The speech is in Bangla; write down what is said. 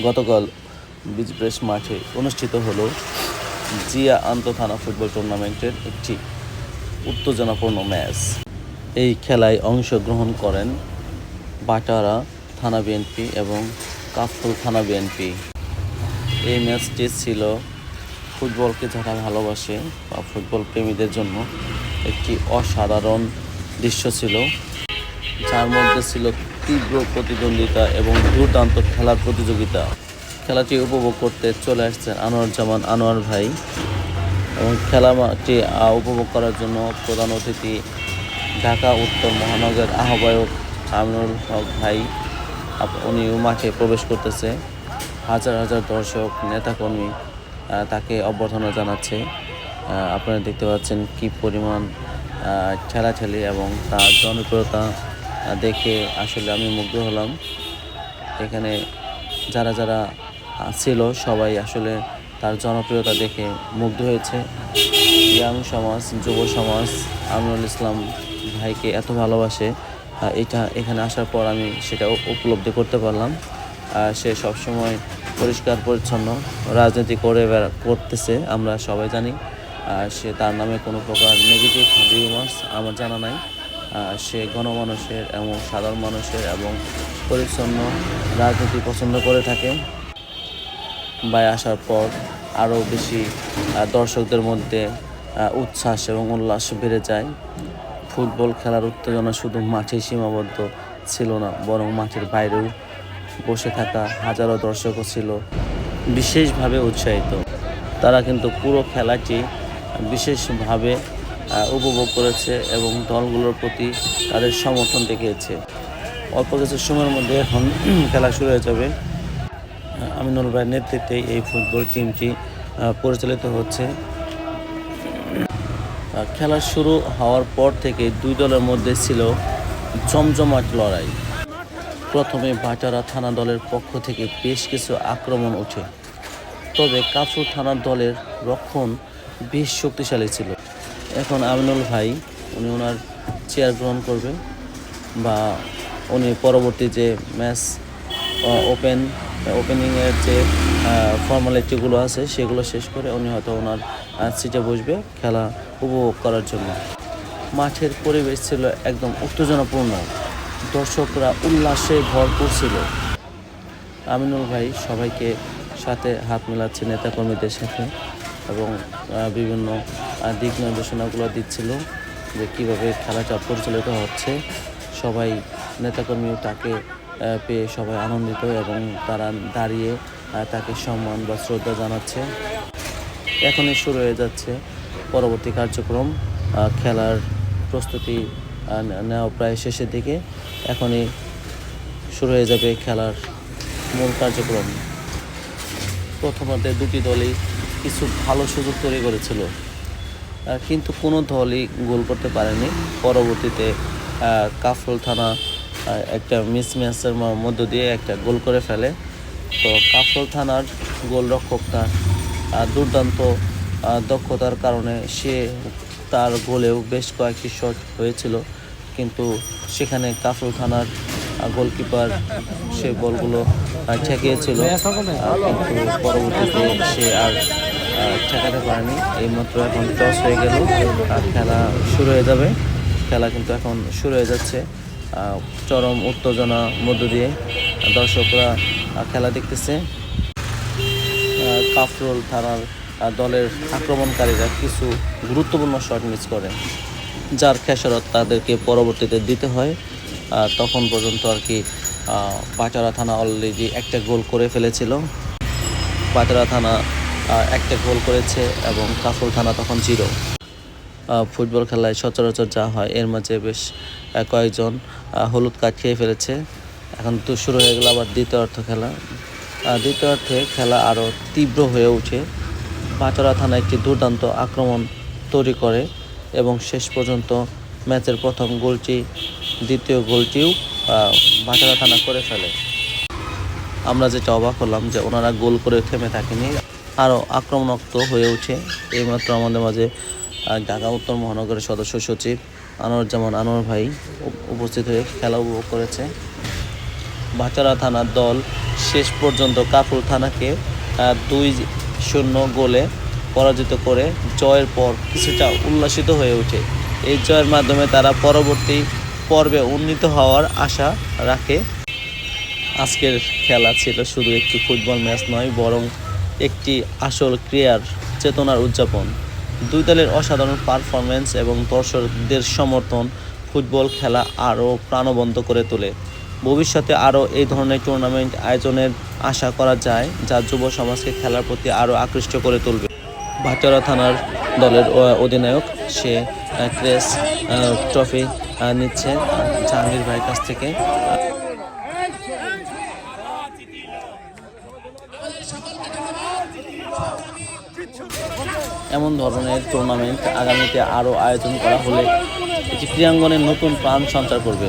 গতকাল বিজপ্রেস মাঠে অনুষ্ঠিত হলো জিয়া আন্তঃথানা ফুটবল টুর্নামেন্টের একটি উত্তেজনাপূর্ণ ম্যাচ। এই খেলায় অংশগ্রহণ করেন বাটারা থানা বিএনপি এবং কাফরুল থানা বিএনপি। এই ম্যাচটি ছিল ফুটবলকে যারা ভালোবাসে বা ফুটবল প্রেমীদের জন্য একটি অসাধারণ দৃশ্য ছিল, যার মধ্যে ছিল তীব্র প্রতিদ্বন্দ্বিতা এবং দুর্দান্ত খেলার প্রতিযোগিতা। খেলাটি উপভোগ করতে চলে আসছেন আনোয়ার জামান আনোয়ার ভাই এবং খেলাটি উপভোগ করার জন্য প্রধান অতিথি ঢাকা উত্তর মহানগর আহ্বায়ক আমিনুল হক ভাই উনিও মাঠে প্রবেশ করতেছে। হাজার হাজার দর্শক, নেতাকর্মী তাকে অভ্যর্থনা জানাচ্ছে। আপনারা দেখতে পাচ্ছেন কি পরিমাণ ঠেলাঠেলি এবং তার জনপ্রিয়তা দেখে আসলে আমি মুগ্ধ হলাম। এখানে যারা যারা ছিল সবাই আসলে তার জনপ্রিয়তা দেখে মুগ্ধ হয়েছে। ইয়াং সমাজ, যুব সমাজ, আমিনুল ইসলাম ভাইকে এত ভালোবাসে এটা এখানে আসার পর আমি সেটা উপলব্ধি করতে পারলাম। সে সবসময় পরিষ্কার, পরিচ্ছন্ন, রাজনীতি করে করতেছে, আমরা সবাই জানি। সে তার নামে কোনো প্রকার নেগেটিভ রিউমার্স আমার জানা নাই। সে গণমানুষের এবং সাধারণ মানুষের এবং পরিচ্ছন্ন রাজনীতি পছন্দ করে থাকে। বাই আসার পর আরও বেশি দর্শকদের মধ্যে উচ্ছ্বাস এবং উল্লাস বেড়ে যায়। ফুটবল খেলার উত্তেজনা শুধু মাঠে সীমাবদ্ধ ছিল না, বরং মাঠের বাইরেও বসে থাকা হাজারো দর্শকও ছিল বিশেষভাবে উৎসাহিত। তারা কিন্তু পুরো খেলাটি বিশেষভাবে উপভোগ করেছে এবং দলগুলোর প্রতি তাদের সমর্থন দেখিয়েছে। অল্প কিছু সময়ের মধ্যে এখন খেলা শুরু হয়ে যাবে। আমিনুল ভাইয়ের নেতৃত্বে এই ফুটবল টিমটি পরিচালিত হচ্ছে। খেলা শুরু হওয়ার পর থেকে দুই দলের মধ্যে ছিল জমজমাট লড়াই। প্রথমে বাটারা থানা দলের পক্ষ থেকে বেশ কিছু আক্রমণ ওঠে। তবে কাফরুল থানার দলের রক্ষণ বেশ শক্তিশালী ছিল। এখন আমিনুল ভাই, উনি ওনার চেয়ার গ্রহণ করবে বা উনি পরবর্তী যে ম্যাচ ওপেন ওপেনিংয়ের যে ফর্মালিটিগুলো আছে সেগুলো শেষ করে উনি হয়তো ওনার সিটে বসবে খেলা উপভোগ করার জন্য। মাঠের পরিবেশ ছিল একদম উত্তেজনাপূর্ণ। দর্শকরা উল্লাসে ভরপুর ছিল। আমিনুল ভাই সবাইকে সাথে হাত মেলাচ্ছে নেতাকর্মীদের সাথে। এবং বিভিন্ন দিক নির্দেশনাগুলো দিচ্ছিল যে কীভাবে খেলাটা পরিচালিত হচ্ছে। সবাই নেতাকর্মীও তাকে পেয়ে সবাই আনন্দিত এবং তারা দাঁড়িয়ে তাকে সম্মান বা শ্রদ্ধা জানাচ্ছে। এখনই শুরু হয়ে যাচ্ছে পরবর্তী কার্যক্রম। খেলার প্রস্তুতি নেওয়া প্রায় শেষের দিকে। এখনই শুরু হয়ে যাবে খেলার মূল কার্যক্রম। প্রথমার্ধে দুটি দলই কিছু ভালো সুযোগ তৈরি করেছিল। কিন্তু কোনো দলই গোল করতে পারেনি। পরবর্তীতে কাফরুল থানা একটা মিস ম্যাচের মধ্য দিয়ে একটা গোল করে ফেলে। তো কাফরুল থানার গোলরক্ষকটা দুর্দান্ত দক্ষতার কারণে সে তার গোলেও বেশ কয়েকটি শট হয়েছিল। কিন্তু সেখানে কাফরুল থানার গোলকিপার সে বলগুলো ঠেকিয়েছিল। কিন্তু পরবর্তীতে সে আর ঠেকাতে পারেনি। এইমাত্র এখন টস হয়ে গেল আর খেলা শুরু হয়ে যাবে। খেলা কিন্তু এখন শুরু হয়ে যাচ্ছে। চরম উত্তেজনা মধ্য দিয়ে দর্শকরা খেলা দেখতেছে। কাফরুল থানার দলের আক্রমণকারীরা কিছু গুরুত্বপূর্ণ শট মিস করে, যার খেসারত তাদেরকে পরবর্তীতে দিতে হয়। তখন পর্যন্ত আর কি পাটারা থানা অলরেডি একটা গোল করে ফেলেছিল। পাটারা থানা একটা গোল করেছে এবং কাফরুল থানা তখন জিরো। ফুটবল খেলায় সচরাচর যা হয়, এর মাঝে বেশ কয়েকজন হলুদ কার্ড খেয়ে ফেলেছে। এখন তো শুরু হয়ে গেল আবার দ্বিতীয় অর্থ খেলা। দ্বিতীয় অর্থে খেলা আরও তীব্র হয়ে ওঠে। পাটরা থানা একটি দুর্দান্ত আক্রমণ তৈরি করে এবং শেষ পর্যন্ত ম্যাচের প্রথম গোলটি, দ্বিতীয় গোলটিও বাটারা থানা করে ফেলে। আমরা যেটা অবাক হলাম যে ওনারা গোল করে থেমে থাকেনি। আরও আক্রমণাত্মক হয়ে ওঠে। এইমাত্র আমাদের মাঝে ঢাকা উত্তর মহানগরের সদস্য সচিব আনোয়ার জামান আনোয়ার ভাই উপস্থিত হয়ে খেলা উপভোগ করেছে। ভাচারা থানার দল শেষ পর্যন্ত কাপুর থানাকে দুই শূন্য গোলে পরাজিত করে জয়ের পর কিছুটা উল্লাসিত হয়ে ওঠে। এই জয়ের মাধ্যমে তারা পরবর্তী পর্বে উন্নীত হওয়ার আশা রাখে। আজকের খেলা ছিল শুধু একটি ফুটবল ম্যাচ নয়, বরং একটি আসল ক্রিয়ার চেতনার উদযাপন। দুই দলের অসাধারণ পারফরমেন্স এবং দর্শকদের সমর্থন ফুটবল খেলা আরও প্রাণবন্ত করে তোলে। ভবিষ্যতে আরও এই ধরনের টুর্নামেন্ট আয়োজনের আশা করা যায়, যা যুব সমাজকে খেলার প্রতি আরও আকৃষ্ট করে তুলবে। ভাটারা থানার দলের অধিনায়ক, সে ক্রেস ট্রফি নিচ্ছে জাহাঙ্গীর ভাইয়ের কাছ থেকে। এমন ধরনের টুর্নামেন্ট আগামীতে আরও আয়োজন করা হলে এটি ক্রীড়াঙ্গনের নতুন প্রাণ সঞ্চার করবে।